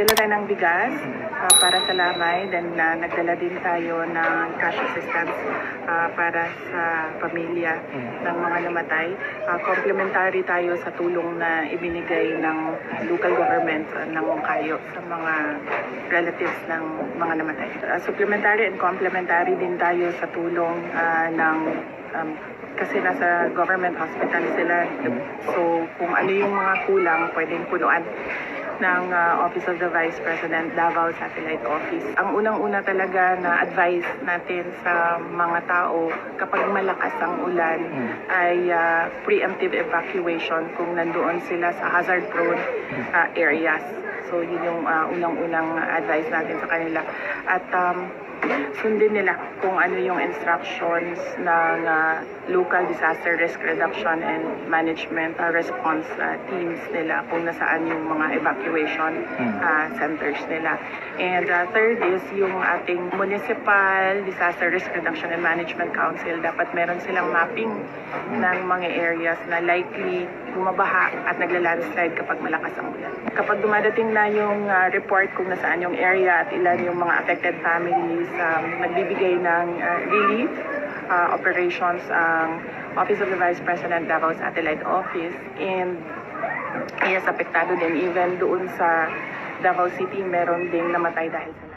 nagdala tayo ng bigas ah, para sa lamay, then na nagdala din tayo ng cash assistance ah, para sa pamilya ng mga namatay. Ah, complementary tayo sa tulong na ibinigay ng local government ah, ng Kayo sa mga relatives ng mga namatay. Ah, supplementary and complementary din tayo sa tulong ah, ng um, kasi nasa government hospital sila. So kung ano yung mga kulang, pwedeng punuan ng uh, Office of the Vice President Davao Satellite Office. Ang unang-una talaga na advice natin sa mga tao kapag malakas ang ulan ay uh, preemptive evacuation kung nandoon sila sa hazard-prone uh, areas. So yun yung uh, unang-unang advice natin sa kanila. At um, sundin nila kung ano yung instructions ng uh, local disaster risk reduction and management uh, response uh, teams nila kung nasaan yung mga evacuation uh, centers nila. And uh, third is yung ating municipal disaster risk reduction and management council dapat meron silang mapping ng mga areas na likely bumabaha at nagla-landslide kapag malakas ang ulan. Kapag dumadating na yung uh, report kung nasaan yung area at ilan yung mga affected families, um, nagbibigay ng uh, relief uh, operations ang Office of the Vice President Davao Satellite Office. And yes, apektado din. Even doon sa Davao City meron ding namatay dahil sa